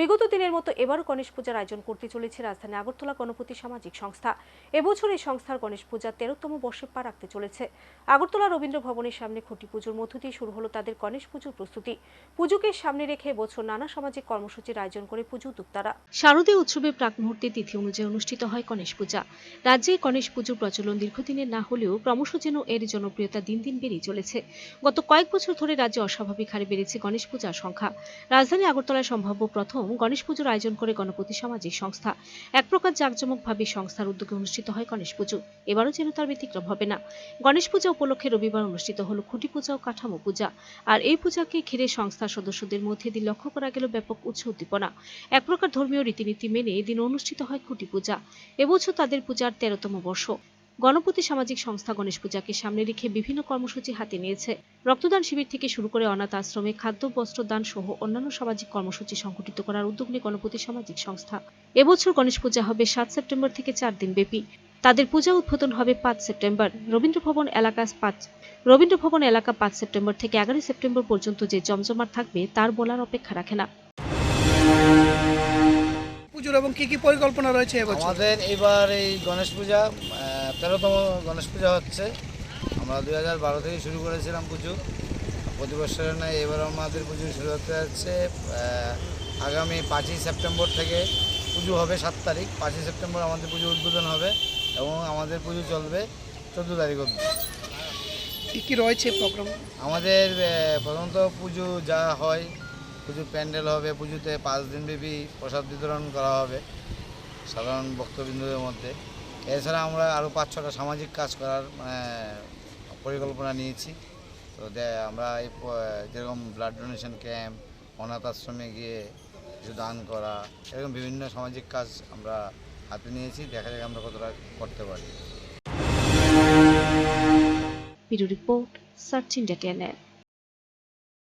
বিগত দিনের মতো এবারও গণেশ পূজার আয়োজন করতে চলেছে রাজধানী আগরতলা গণপতি সামাজিক সংস্থা। এবছর এই সংস্থার গণেশ পূজা তেরোতম বর্ষে পা রাখতে চলেছে। আগরতলা রবীন্দ্র ভবনের সামনে খুঁটি পুজোর মধ্য দিয়ে শুরু হলো তাদের গণেশ পুজোর প্রস্তুতি। পুজোকে সামনে রেখে এবছর নানা সামাজিক কর্মসূচির আয়োজন করে পুজো উদ্যোক্তারা। শারদীয় উৎসবের প্রাক মুহূর্তে তিথি অনুযায়ী অনুষ্ঠিত হয় গণেশ পূজা। রাজ্যে গণেশ পুজোর প্রচলন দীর্ঘদিনের না হলেও ক্রমশ যেন এর জনপ্রিয়তা দিন দিন বেড়েই চলেছে। গত কয়েক বছর ধরে রাজ্যে অস্বাভাবিক হারে বেড়েছে গণেশ পূজার সংখ্যা। রাজধানী আগরতলায় সম্ভাব্য প্রথম গণেশ পুজোর আয়োজন করে গণপতি সামাজিক সংস্থা। এক প্রকার জাঁকজমকভাবে সংস্থার উদ্যোগে অনুষ্ঠিত হয় গণেশ পুজো। এবারও যেন তার ব্যতিক্রম হবে না। গণেশ পূজা উপলক্ষে রবিবার অনুষ্ঠিত হলো খুঁটি পূজা ও কাঠামো পূজা। আর এই পূজাকে ঘিরে সংস্থার সদস্যদের মধ্যে দিন লক্ষ্য করা গেল ব্যাপক উৎসাহ উদ্দীপনা। এক প্রকার ধর্মীয় রীতিনীতি মেনে এদিন অনুষ্ঠিত হয় খুঁটি পূজা। এবছর তাদের পূজার তেরোতম বর্ষ। গণপতি সামাজিক সংস্থা গণেশ পূজাকে সামনে রেখে বিভিন্ন কর্মসূচি হাতে নিয়েছে। রক্তদান শিবির থেকে শুরু করে অনাথ আশ্রমে খাদ্য, বস্ত্র, দান সহ অন্যান্য সামাজিক কর্মসূচি সংগঠিত করার উদ্যোগ নিয়ে গণপতি সামাজিক সংস্থা। এবছর গণেশ পূজা হবে সাত সেপ্টেম্বর থেকে চার দিন ব্যাপী। তাদের পূজা উদ্বোধন হবে পাঁচ সেপ্টেম্বর। রবীন্দ্র ভবন এলাকা পাঁচ রবীন্দ্র ভবন এলাকা পাঁচ সেপ্টেম্বর থেকে এগারোই সেপ্টেম্বর পর্যন্ত যে জমজমাট থাকবে, তার বলার অপেক্ষা রাখে না। পুজোর এবং কি কি পরিকল্পনা রয়েছে এবছর? আমাদের এবার এই গণেশ পূজা তেরোতম গণেশ পূজা হচ্ছে। আমরা দুই হাজার বারো থেকে শুরু করেছিলাম পুজো। প্রতি বছরের নয় এবার আমাদের পুজো শুরু হতে যাচ্ছে আগামী পাঁচই সেপ্টেম্বর থেকে। পুজো হবে সাত তারিখ পাঁচই সেপ্টেম্বর আমাদের পুজো উদ্বোধন হবে এবং আমাদের পুজো চলবে চোদ্দ তারিখ অবধি। কি কি রয়েছে প্রোগ্রাম? আমাদের প্রথমত পুজো যা হয় পুজো প্যান্ডেল হবে পুজোতে পাঁচ দিন ব্যাপী প্রসাদ বিতরণ করা হবে সাধারণ ভক্তবৃন্দদের মধ্যে। এছাড়া আমরা আরও পাঁচ ছটা সামাজিক কাজ করার মানে, পরিকল্পনা নিয়েছি। তো আমরা এই যেরকম ব্লাড ডোনেশন ক্যাম্প অনাথ আশ্রমে গিয়ে কিছু দান করা এরকম বিভিন্ন সামাজিক কাজ আমরা হাতে নিয়েছি। দেখা যাক আমরা কতটা করতে পারি। Report search India